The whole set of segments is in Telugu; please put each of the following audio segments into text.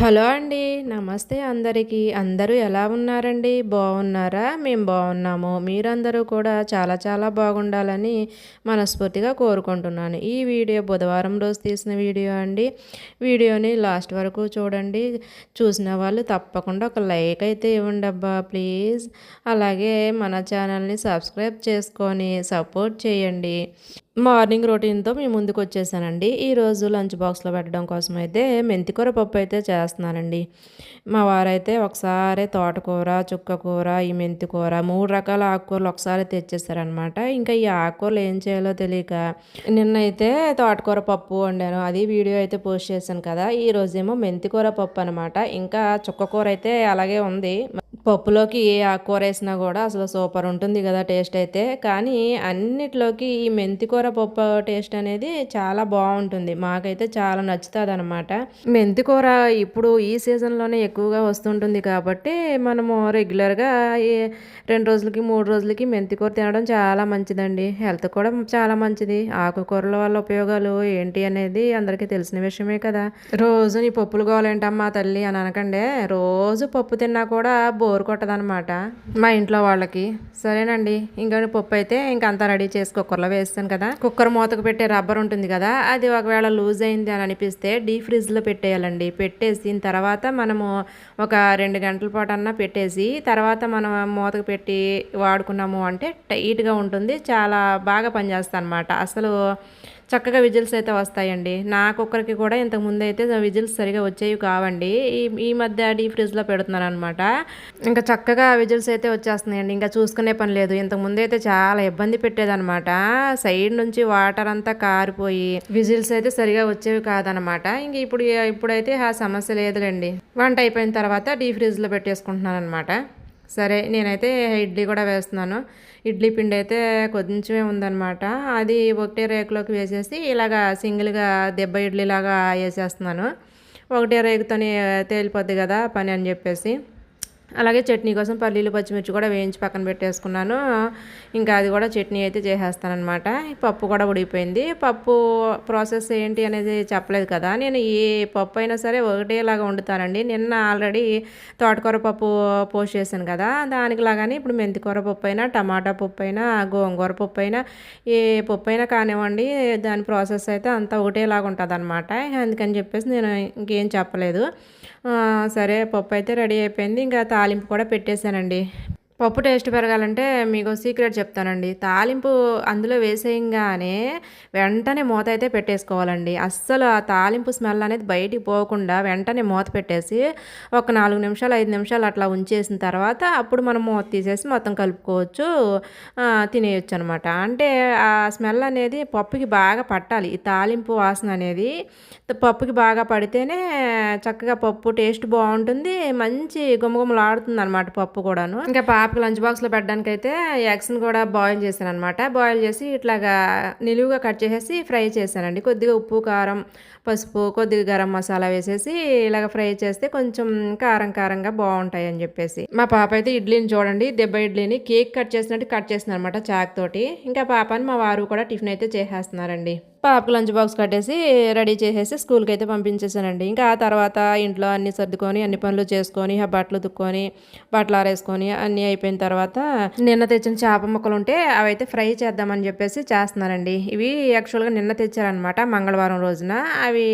హలో అండి నమస్తే అందరికీ. అందరూ ఎలా ఉన్నారండి? బాగున్నారా? మేము బాగున్నాము. మీరందరూ కూడా చాలా చాలా బాగుండాలని మనస్ఫూర్తిగా కోరుకుంటున్నాను. ఈ వీడియో బుధవారం రోజు తీసిన వీడియో అండి. వీడియోని లాస్ట్ వరకు చూడండి. చూసిన వాళ్ళు తప్పకుండా ఒక లైక్ అయితే ఇవ్వండి అబ్బా ప్లీజ్. అలాగే మన ఛానల్ని సబ్స్క్రైబ్ చేసుకొని సపోర్ట్ చేయండి. మార్నింగ్ రొటీన్తో మీ ముందుకు వచ్చేసానండి ఈరోజు లంచ్ బాక్స్లో పెట్టడం కోసం అయితే మెంతికూర పప్పు అయితే చేస్తున్నానండి. మా వారైతే ఒకసారి తోటకూర చుక్కకూర ఈ మెంతికూర మూడు రకాల ఆకుకూరలు ఒకసారి తెచ్చేసారనమాట ఇంకా ఈ ఆకుకూరలు ఏం చేయాలో తెలియక నిన్నైతే తోటకూర పప్పు వండాను. అది వీడియో అయితే పోస్ట్ చేశాను కదా. ఈరోజేమో మెంతికూర పప్పు అనమాట ఇంకా చుక్కకూర అయితే అలాగే ఉంది. పప్పులోకి ఏ ఆకుకూర వేసినా కూడా అసలు సూపర్ ఉంటుంది కదా టేస్ట్ అయితే. కానీ అన్నిట్లోకి ఈ మెంతికూర పప్పు టేస్ట్ అనేది చాలా బాగుంటుంది. మాకైతే చాలా నచ్చుతుంది అనమాట మెంతికూర ఇప్పుడు ఈ సీజన్లోనే ఎక్కువగా వస్తుంటుంది కాబట్టి మనము రెగ్యులర్గా రెండు రోజులకి మూడు రోజులకి మెంతికూర తినడం చాలా మంచిదండి. హెల్త్ కూడా చాలా మంచిది. ఆకుకూరల వల్ల ఉపయోగాలు ఏంటి అనేది అందరికీ తెలిసిన విషయమే కదా. రోజు నీ పప్పులు కావాలంటమ్మా తల్లి అని అనకండే. రోజు పప్పు తిన్నా కూడా బోర్ కొట్టదనమాట మా ఇంట్లో వాళ్ళకి. సరేనండి. ఇంకా పప్పు అయితే ఇంకంతా రెడీ చేసి కుక్కర్లో వేస్తాను కదా. కుక్కర్ మూతకు పెట్టే రబ్బర్ ఉంటుంది కదా అది ఒకవేళ లూజ్ అయింది అని అనిపిస్తే డీ ఫ్రిడ్జ్లో పెట్టేయాలండి. పెట్టేసిన తర్వాత మనము ఒక రెండు గంటల పాటు అన్నా పెట్టేసి తర్వాత మనం మూతకు పెట్టి వాడుకున్నాము అంటే టైట్గా ఉంటుంది చాలా బాగా పనిచేస్తుంది అనమాట అసలు చక్కగా విజిల్స్ అయితే వస్తాయండి. నాకు కుక్కర్కి కూడా ఇంతకు ముందు అయితే విజిల్స్ సరిగా వచ్చేవి కావండి. ఈ ఈ మధ్య డీ ఫ్రిడ్జ్లో పెడుతున్నాను అనమాట ఇంకా చక్కగా విజిల్స్ అయితే వచ్చేస్తున్నాయండి. ఇంకా చూసుకునే పని లేదు. ఇంతకుముందు అయితే చాలా ఇబ్బంది పెట్టేదనమాట సైడ్ నుంచి వాటర్ అంతా కారిపోయి విజిల్స్ అయితే సరిగా వచ్చేవి కాదనమాట ఇంక ఇప్పుడు ఇప్పుడైతే ఆ సమస్య లేదులేండి. వంట అయిపోయిన తర్వాత డీ ఫ్రిడ్జ్లో పెట్టేసుకుంటున్నాను అనమాట సరే నేనైతే ఇడ్లీ కూడా వేస్తున్నాను. ఇడ్లీ పిండి అయితే కొంచెమే ఉందన్నమాట. అది ఒకటే రేకులోకి వేసేసి ఇలాగా సింగిల్గా దెబ్బ ఇడ్లీలాగా వేసేస్తున్నాను. ఒకటే రేకుతోని తేలిపోద్ది కదా పని అని చెప్పేసి. అలాగే చట్నీ కోసం పల్లీలు పచ్చిమిర్చి కూడా వేయించి పక్కన పెట్టేసుకున్నాను. ఇంకా అది కూడా చట్నీ అయితే చేసేస్తానమాట పప్పు కూడా ఉడిగిపోయింది పప్పు ప్రాసెస్ ఏంటి అనేది చెప్పలేదు కదా. నేను ఏ పప్పు అయినా సరే ఒకటేలాగా వండుతానండి. నిన్న ఆల్రెడీ తోటకూర పప్పు పోస్ట్ చేశాను కదా. దానికి లాగానే ఇప్పుడు మెంతికూర పప్పు అయినా టమాటా పప్పు అయినా గోంగూర పప్పు అయినా ఏ పప్పు అయినా కానివ్వండి దాని ప్రాసెస్ అయితే అంతా ఒకటేలాగా ఉంటుంది అనమాట అందుకని చెప్పేసి నేను ఇంకేం చెప్పలేదు. సరే పప్పు అయితే రెడీ అయిపోయింది. ఇంకా తాలింపు కూడా పెట్టేశానండి. పప్పు టేస్ట్ పెరగాలంటే మీకు సీక్రెట్ చెప్తానండి. తాలింపు అందులో వేసేయంగానే వెంటనే మూత అయితే పెట్టేసుకోవాలండి. అస్సలు ఆ తాలింపు స్మెల్ అనేది బయటికి పోకుండా వెంటనే మూత పెట్టేసి ఒక నాలుగు నిమిషాలు ఐదు నిమిషాలు అట్లా ఉంచేసిన తర్వాత అప్పుడు మనం మూత తీసేసి మొత్తం కలుపుకోవచ్చు. తినేయచ్చు అనమాట అంటే ఆ స్మెల్ అనేది పప్పుకి బాగా పట్టాలి. ఈ తాలింపు వాసన అనేది పప్పుకి బాగా పడితేనే చక్కగా పప్పు టేస్ట్ బాగుంటుంది. మంచి గుమగుమలాడుతుంది అనమాట పప్పు కూడాను. ఇంకా పాప పాపకి లంచ్ బాక్స్లో పెట్టడానికి అయితే ఎగ్స్ని కూడా బాయిల్ చేశాను అనమాట బాయిల్ చేసి ఇట్లాగా నిలువుగా కట్ చేసేసి ఫ్రై చేశానండి. కొద్దిగా ఉప్పు కారం పసుపు కొద్దిగా గరం మసాలా వేసేసి ఇలాగ ఫ్రై చేస్తే కొంచెం కారం కారంగా బాగుంటాయి అని చెప్పేసి. మా పాప అయితే ఇడ్లీని చూడండి దెబ్బ ఇడ్లీని కేక్ కట్ చేసినట్టు కట్ చేసిన అనమాట చాక్ తోటి. ఇంకా పాపని మా వారు కూడా టిఫిన్ అయితే చేసేస్తున్నారండి. పాపకు లంచ్ బాక్స్ కట్టేసి రెడీ చేసేసి స్కూల్కి అయితే పంపించేసానండి ఇంకా ఆ తర్వాత ఇంట్లో అన్ని సర్దుకొని అన్ని పనులు చేసుకొని ఆ బట్టలు దుక్కొని బట్టలు ఆరేసుకొని అన్నీ అయిపోయిన తర్వాత నిన్న తెచ్చిన చేప ముక్కలు ఉంటే అవైతే ఫ్రై చేద్దామని చెప్పేసి చేస్తున్నానండి. ఇవి యాక్చువల్గా నిన్న తెచ్చారనమాట మంగళవారం రోజున. అవి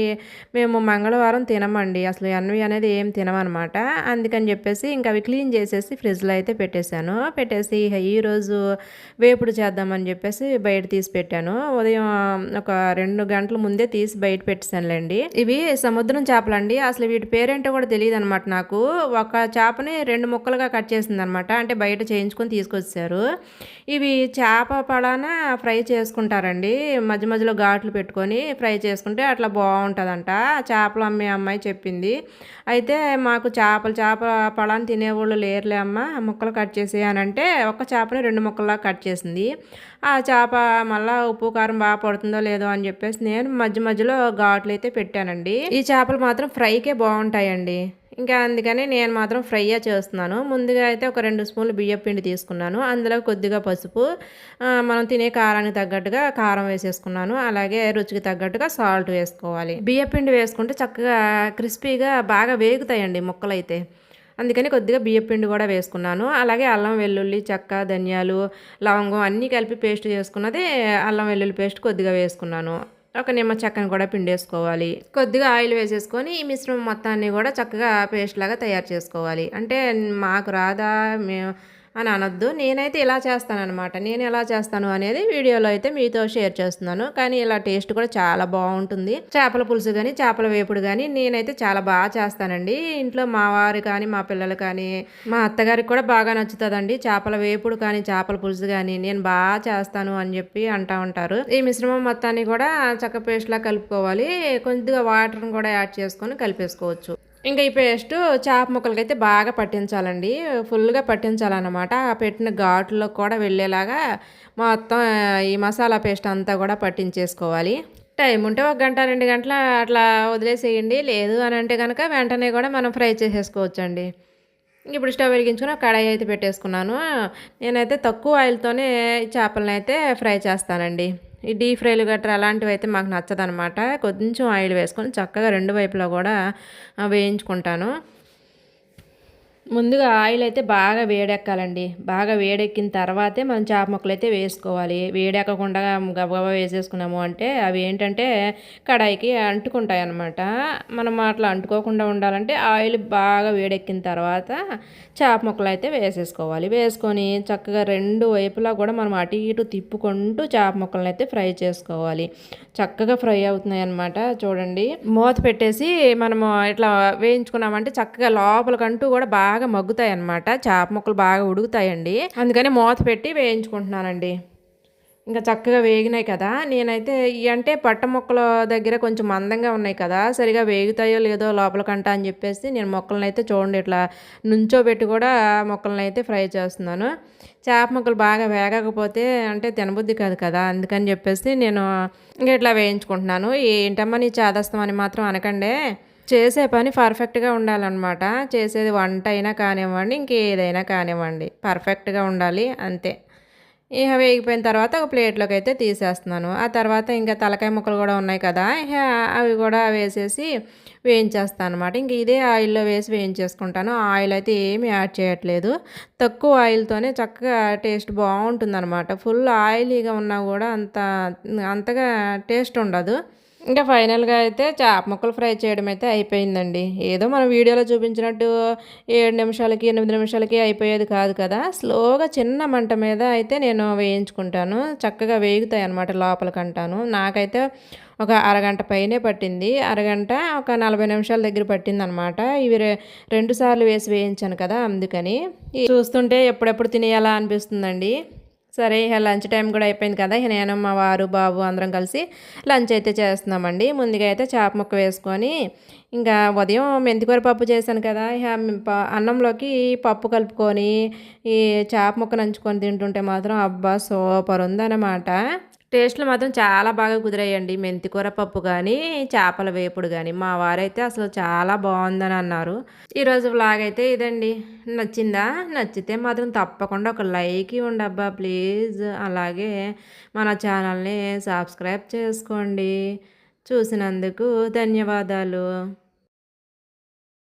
మేము మంగళవారం తినమండి. అసలు అన్నవి అనేది ఏం తినమనమాట అందుకని చెప్పేసి ఇంకా అవి క్లీన్ చేసేసి ఫ్రిడ్జ్లో అయితే పెట్టేశాను. పెట్టేసి ఈరోజు వేపుడు చేద్దామని చెప్పేసి బయట తీసి పెట్టాను. ఉదయం ఒక రెండు గంటల ముందే తీసి బయట పెట్టేశానులేండి. ఇవి సముద్రం చేపలండి. అసలు వీటి పేరేంటో కూడా తెలియదు అనమాట నాకు. ఒక చేపని రెండు ముక్కలుగా కట్ చేసింది అనమాట అంటే బయట చేయించుకొని తీసుకొచ్చారు. ఇవి చేప పడాన ఫ్రై చేసుకుంటారండి. మధ్య మధ్యలో ఘాట్లు పెట్టుకొని ఫ్రై చేసుకుంటే అట్లా బాగుంటుందంట. చేపలు అమ్మే అమ్మాయి చెప్పింది. అయితే మాకు చేపలు చేప పడాన్ని తినేవాళ్ళు లేరులే అమ్మ. ముక్కలు కట్ చేసేయనంటే ఒక చేపని రెండు ముక్కల్లా కట్ చేసింది. ఆ చేప మళ్ళీ ఉప్పు కారం బాగా పడుతుందో లేదో అని చెప్పేసి నేను మధ్య మధ్యలో ఘాట్లు అయితే పెట్టానండి. ఈ చేపలు మాత్రం ఫ్రైకే బాగుంటాయండి. ఇంకా అందుకని నేను మాత్రం ఫ్రైయే చేస్తున్నాను. ముందుగా అయితే ఒక రెండు స్పూన్లు బియ్యం పిండి తీసుకున్నాను. అందులో కొద్దిగా పసుపు మనం తినే కారానికి తగ్గట్టుగా కారం వేసేసుకున్నాను. అలాగే రుచికి తగ్గట్టుగా సాల్ట్ వేసుకోవాలి. బియ్యం పిండి వేసుకుంటే చక్కగా క్రిస్పీగా బాగా వేగుతాయండి ముక్కలైతే. అందుకని కొద్దిగా బియ్యపిండి కూడా వేసుకున్నాను. అలాగే అల్లం వెల్లుల్లి చెక్క ధనియాలు లవంగం అన్నీ కలిపి పేస్ట్ చేసుకున్నది అల్లం వెల్లుల్లి పేస్ట్ కొద్దిగా వేసుకున్నాను. ఒక నిమ్మ చెక్కను కూడా పిండేసుకోవాలి. కొద్దిగా ఆయిల్ వేసేసుకొని ఈ మిశ్రమం మొత్తాన్ని కూడా చక్కగా పేస్ట్ లాగా తయారు చేసుకోవాలి. అంటే మాకు రాదా మేము అని అనొద్దు. నేనైతే ఇలా చేస్తానమాట నేను ఎలా చేస్తాను అనేది వీడియోలో అయితే మీతో షేర్ చేస్తున్నాను. కానీ ఇలా టేస్ట్ కూడా చాలా బాగుంటుంది. చేపల పులుసు కానీ చేపల వేపుడు కానీ నేనైతే చాలా బాగా చేస్తానండి. ఇంట్లో మా వారు కానీ మా పిల్లలు కానీ మా అత్తగారికి కూడా బాగా నచ్చుతుందండి. చేపల వేపుడు కానీ చేపల పులుసు కానీ నేను బాగా చేస్తాను అని చెప్పి అంటా ఉంటారు. ఈ మిశ్రమం మొత్తాన్ని కూడా చక్క పేస్ట్లా కలుపుకోవాలి. కొద్దిగా వాటర్ని కూడా యాడ్ చేసుకొని కలిపేసుకోవచ్చు. ఇంకా ఈ పేస్ట్ చేప ముక్కలకి అయితే బాగా పట్టించాలండి. ఫుల్గా పట్టించాలన్నమాట. ఆ పెట్టిన ఘాట్లో కూడా వెళ్ళేలాగా మొత్తం ఈ మసాలా పేస్ట్ అంతా కూడా పట్టించేసుకోవాలి. టైం ఉంటే ఒక గంట రెండు గంటల అట్లా వదిలేసేయండి. లేదు అని అంటే కనుక వెంటనే కూడా మనం ఫ్రై చేసేసుకోవచ్చండి. ఇప్పుడు స్టవ్ వెలిగించుకుని కడాయి అయితే పెట్టేసుకున్నాను. నేనైతే తక్కువ ఆయిల్తోనే చేపలను అయితే ఫ్రై చేస్తానండి. ఈ డీప్ ఫ్రైలు గట్రా అలాంటివి అయితే మాకు నచ్చదనమాట కొంచెం ఆయిల్ వేసుకొని చక్కగా రెండు వైపులా కూడా వేయించుకుంటాను. ముందుగా ఆయిల్ అయితే బాగా వేడెక్కాలండి. బాగా వేడెక్కిన తర్వాతే మనం చేప ముక్కలు అయితే వేసుకోవాలి. వేడెక్కకుండా గబగబా వేసేసుకున్నాము అంటే అవి ఏంటంటే కడాయికి అంటుకుంటాయి అన్నమాట మనం అట్లా అంటుకోకుండా ఉండాలంటే ఆయిల్ బాగా వేడెక్కిన తర్వాత చేప ముక్కలు అయితే వేసేసుకోవాలి. వేసుకొని చక్కగా రెండు వైపులా కూడా మనం అటు ఇటు తిప్పుకుంటూ చేప ముక్కలను అయితే ఫ్రై చేసుకోవాలి. చక్కగా ఫ్రై అవుతున్నాయి అనమాట చూడండి. మూత పెట్టేసి మనము ఇట్లా వేయించుకున్నామంటే చక్కగా లోపలికంటూ కూడా బాగా బాగా మగ్గుతాయి అన్నమాట చేప ముక్కలు బాగా ఉడుకుతాయండి. అందుకని మూత పెట్టి వేయించుకుంటున్నానండి. ఇంకా చక్కగా వేగినాయి కదా. నేనైతే అంటే పట్ట మొక్కల దగ్గర కొంచెం మందంగా ఉన్నాయి కదా. సరిగా వేగుతాయో లేదో లోపలకంట అని చెప్పేసి నేను మొక్కలను అయితే చూడండి ఇట్లా నుంచోబెట్టి కూడా మొక్కలను అయితే ఫ్రై చేస్తున్నాను. చేప ముక్కలు బాగా వేగకపోతే అంటే తినబుద్ధి కాదు కదా. అందుకని చెప్పేసి నేను ఇంకా ఇట్లా వేయించుకుంటున్నాను. ఏంటమ్మా నీ చేదస్తామని మాత్రం అనకండే. చేసే పని పర్ఫెక్ట్గా ఉండాలన్నమాట. చేసేది వంట అయినా కానివ్వండి ఇంకేదైనా కానివ్వండి. పర్ఫెక్ట్గా ఉండాలి అంతే. ఇక వేగిపోయిన తర్వాత ఒక ప్లేట్లోకి అయితే తీసేస్తున్నాను. ఆ తర్వాత ఇంకా తలకాయ ముక్కలు కూడా ఉన్నాయి కదా అవి కూడా వేసేసి వేయించేస్తాను అనమాట ఇంక ఇదే ఆయిల్లో వేసి వేయించేసుకుంటాను. ఆయిల్ అయితే ఏమీ యాడ్ చేయట్లేదు. తక్కువ ఆయిల్తోనే చక్కగా టేస్ట్ బాగుంటుంది ఫుల్ ఆయిలీగా ఉన్నా కూడా అంత అంతగా టేస్ట్ ఉండదు. ఇంకా ఫైనల్గా అయితే చేప ముక్కలు ఫ్రై చేయడం అయితే అయిపోయిందండి. ఏదో మన వీడియోలో చూపించినట్టు ఏడు నిమిషాలకి ఎనిమిది నిమిషాలకి అయిపోయేది కాదు కదా. స్లోగా చిన్న మంట మీద అయితే నేను వేయించుకుంటాను. చక్కగా వేగుతాయి అనమాట లోపలికంటాను. నాకైతే ఒక అరగంట పైనే పట్టింది. అరగంట ఒక నలభై నిమిషాల దగ్గర పట్టింది అనమాట ఇవి రెండు సార్లు వేసి వేయించాను కదా అందుకని. చూస్తుంటే ఎప్పుడెప్పుడు తినేయాలా అనిపిస్తుందండి. సరే ఇక లంచ్ టైం కూడా అయిపోయింది కదా ఇక నేను మా వారు బాబు అందరం కలిసి లంచ్ అయితే చేస్తున్నామండి. ముందుగా అయితే చేప ముక్క వేసుకొని ఇంకా ఉదయం మెంతికూర పప్పు చేశాను కదా ఇక అన్నంలోకి పప్పు కలుపుకొని ఈ చేప ముక్క నంచుకొని తింటుంటే మాత్రం అబ్బా సూపర్ ఉందన్నమాట టేస్ట్లు మాత్రం చాలా బాగా కుదిరాయండి. మెంతికూర పప్పు కానీ చేపల వేపుడు కానీ మా వారైతే అసలు చాలా బాగుందని అన్నారు. ఈరోజు వ్లాగ్ అయితే ఇదండి. నచ్చిందా? నచ్చితే మాత్రం తప్పకుండా ఒక లైక్ ఇవ్వండబ్బా ప్లీజ్ అలాగే మన ఛానల్ని సబ్స్క్రైబ్ చేసుకోండి. చూసినందుకు ధన్యవాదాలు.